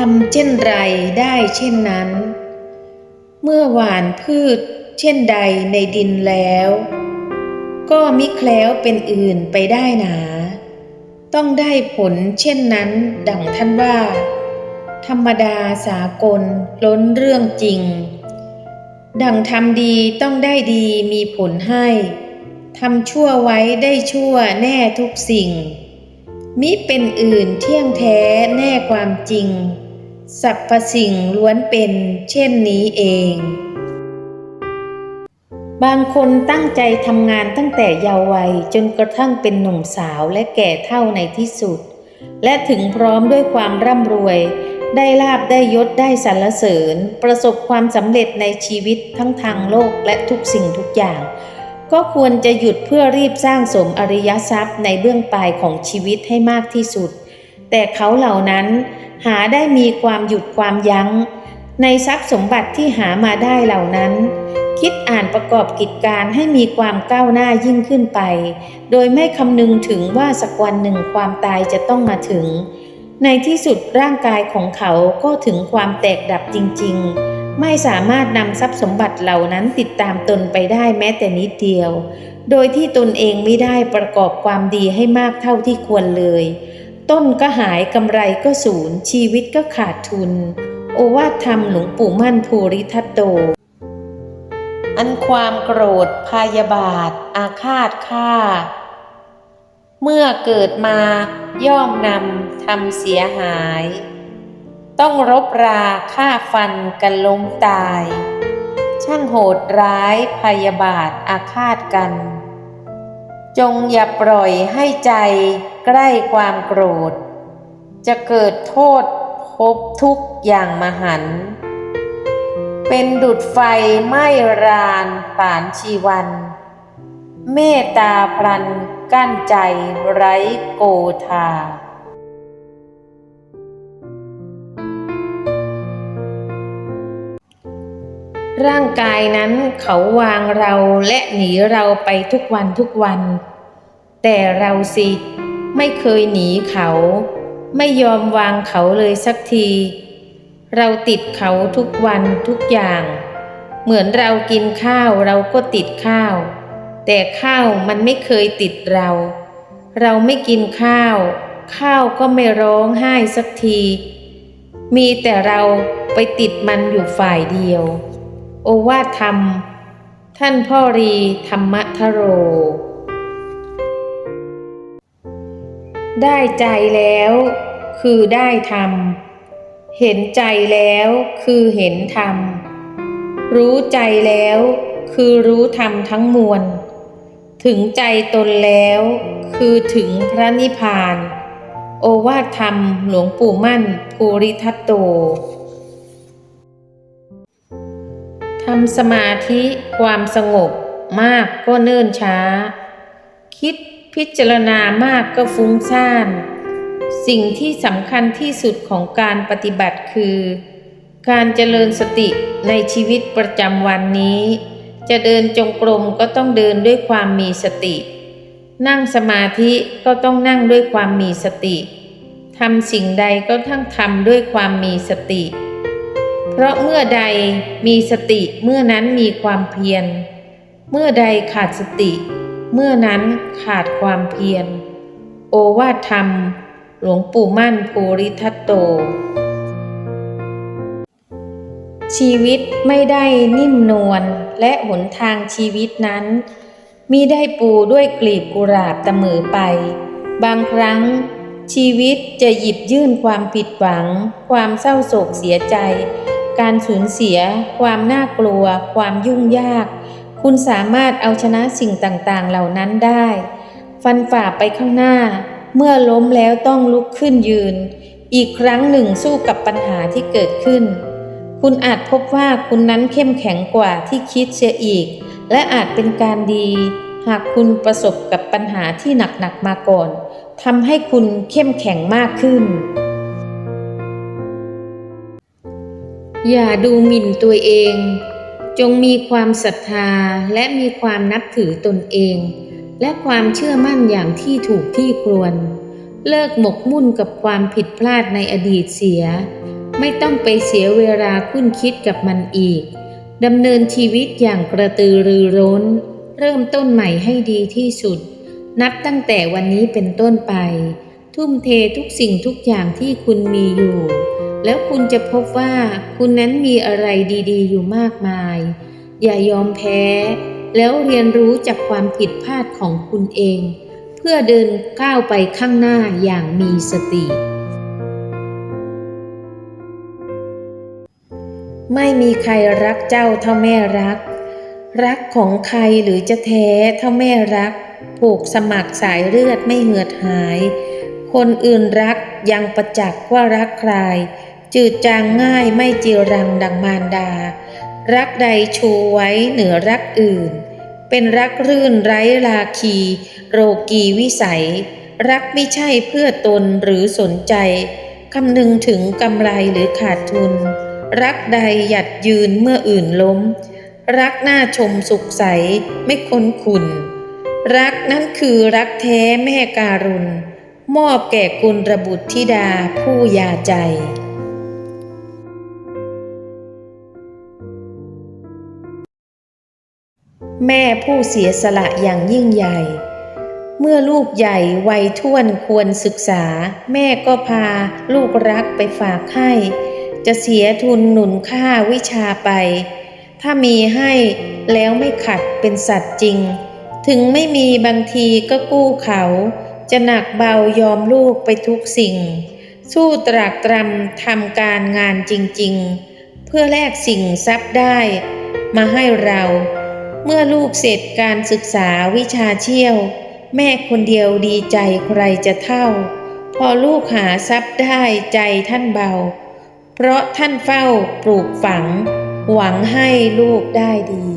ทำเช่นไรได้เช่นนั้น เมื่อหวานพืชเช่นใดในดินแล้ว ก็มิแคล้วเป็นอื่นไปได้หนา ต้องได้ผลเช่นนั้นดังท่านว่า ธรรมดาสากลล้นเรื่องจริง ดังทำดีต้องได้ดีมีผลให้ทำชั่วไว้ได้ชั่วแน่ทุกสิ่ง มิเป็นอื่นเที่ยงแท้แน่ความจริง สรรพสิ่งล้วนเป็นเช่นนี้เอง บางคนตั้งใจทำงานตั้งแต่เยาว์วัยจนกระทั่งเป็นหนุ่มสาวและแก่เท่าในที่สุด และถึงพร้อมด้วยความร่ำรวย ได้ลาบได้ยศได้สรรเสริญ ประสบความสำเร็จในชีวิตทั้งทางโลกและทุกสิ่งทุกอย่าง ก็ควรจะหยุดเพื่อรีบสร้างสมอริยทรัพย์ในเบื้องปลายของชีวิตให้มากที่สุด แต่เขาเหล่านั้น หาได้มีความหยุดความยัง้ง ในทรัพย์สมบัติที่หามาได้เหล่านั้น คิดอ่านประกอบกิจการให้มีความก้าวหน้ายิ่งขึ้นไป โดยไม่คำนึงถึงว่าสักวันหนึ่งความตายจะต้องมาถึง ในที่สุดร่างกายของเขาก็ถึงความแตกดับจริง ๆ ไม่สามารถนำทรัพย์สมบัติเหล่านั้นติดตามตนไปได้แม้แต่นิดเดียว โดยที่ตนเองไม่ได้ประกอบความดีให้มากเท่าที่ควรเลย ต้นก็หายกำไรก็สูญชีวิตก็ขาดทุน โอวาทธรรมหลวงปู่มั่นภูริทัตโต อันความโกรธพยาบาท อาฆาตฆ่า เมื่อเกิดมาย่อมนำทำเสียหาย ต้องรบราฆ่าฟันกันล้มตาย ช่างโหดร้ายพยาบาทอาฆาตกัน จงอย่าปล่อยให้ใจ ใกล้ความโกรธ จะเกิดโทษพบทุกอย่างมหัน เป็นดุดไฟไหม้รานผานชีวัน เมตตาพลันกั้นใจไร้โกธาร่างกายนั้นเขาวางเราและหนีเราไปทุกวันทุกวัน แต่เราสิ ไม่เคยหนีเขา ไม่ยอมวางเขาเลยสักที เราติดเขาทุกวันทุกอย่าง เหมือนเรากินข้าวเราก็ติดข้าว แต่ข้าวมันไม่เคยติดเรา เราไม่กินข้าว ข้าวก็ไม่ร้องไห้สักที มีแต่เราไปติดมันอยู่ฝ่ายเดียว โอวาทธรรม ท่านพ่อรีธรรมทโร ได้ใจแล้ว คือได้ธรรม เห็นใจแล้วคือเห็นธรรม รู้ใจแล้ว คือรู้ธรรมทั้งมวล ถึงใจตนแล้ว คือถึงพระนิพพาน โอวาทธรรมหลวงปู่มั่นภูริทัตโตทำสมาธิความสงบมากก็เนิ่นช้า คิด พิจารณามากก็ฟุ้งซ่าน สิ่งที่สำคัญที่สุดของการปฏิบัติคือ การเจริญสติในชีวิตประจำวันนี้ จะเดินจงกรมก็ต้องเดินด้วยความมีสติ นั่งสมาธิก็ต้องนั่งด้วยความมีสติทำสิ่งใดก็ทั้งทำด้วยความมีสติ เพราะเมื่อใดมีสติเมื่อนั้นมีความเพียร เมื่อใดขาดสติ เมื่อนั้นขาดความเพียร โอวาทธรรม หลวงปู่มั่นภูริทัตโต ชีวิตไม่ได้นิ่มนวลและหนทางชีวิตนั้นมิได้ปูด้วยกลีบกุหลาบเสมอไป บางครั้งชีวิตจะหยิบยื่นความผิดหวัง ความเศร้าโศกเสียใจ การสูญเสีย ความน่ากลัว ความยุ่งยาก คุณสามารถเอาชนะสิ่งต่างๆ เหล่านั้นได้ ฟันฝ่าไปข้างหน้า เมื่อล้มแล้วต้องลุกขึ้นยืน อีกครั้งหนึ่งสู้กับปัญหาที่เกิดขึ้น คุณอาจพบว่าคุณนั้นเข้มแข็งกว่าที่คิดเสียอีก และอาจเป็นการดี หากคุณประสบกับปัญหาที่หนักๆมาก่อนทำให้คุณเข้มแข็งมากขึ้น อย่าดูหมิ่นตัวเอง จงมีความศรัทธาและมีความนับถือตนเอง และความเชื่อมั่นอย่างที่ถูกที่ควร เลิกหมกมุ่นกับความผิดพลาดในอดีตเสีย ไม่ต้องไปเสียเวลาคุ้นคิดกับมันอีกดำเนินชีวิตอย่างกระตือรือร้น เริ่มต้นใหม่ให้ดีที่สุด นับตั้งแต่วันนี้เป็นต้นไป ทุ่มเททุกสิ่งทุกอย่างที่คุณมีอยู่ แล้วคุณจะพบว่าคุณนั้นมีอะไรดีๆ อยู่มากมาย อย่ายอมแพ้ แล้วเรียนรู้จากความผิดพลาดของคุณเอง เพื่อเดินก้าวไปข้างหน้าอย่างมีสติ ไม่มีใครรักเจ้าเท่าแม่รัก รักของใครหรือจะแท้เท่าแม่รัก ผูกสมัครสายเลือดไม่เหือดหาย คนอื่นรักยังประจักษ์ว่ารักใคร จืดจางง่ายไม่จีรังดังมารดา รักใดชูไว้เหนือรักอื่น เป็นรักรื่นไร้ลาคี โรกีวิสัย รักไม่ใช่เพื่อตนหรือสนใจคำนึงถึงกำไรหรือขาดทุน รักใดหยัดยืนเมื่ออื่นล้ม รักหน้าชมสุขใสไม่ค้นขุนรักนั้นคือรักแท้แม่การุณ มอบแก่กุลระบุตรธิดาผู้ยาใจ แม่ผู้เสียสละอย่างยิ่งใหญ่ เมื่อลูกใหญ่วัยท่วนควรศึกษา แม่ก็พาลูกรักไปฝากให้ จะเสียทุนหนุนค่าวิชาไป ถ้ามีให้แล้วไม่ขัดเป็นสัตว์จริง ถึงไม่มีบางทีก็กู้เขา จะหนักเบายอมลูกไปทุกสิ่ง สู้ตรากตรำทำการงานจริง ๆ เพื่อแลกสิ่งทรัพย์ได้ มาให้เรา เมื่อลูกเสร็จการศึกษาวิชาเชี่ยว แม่คนเดียวดีใจใครจะเท่า พอลูกหาทรัพย์ได้ใจท่านเบา เพราะท่านเฝ้าปลูกฝัง หวังให้ลูกได้ดี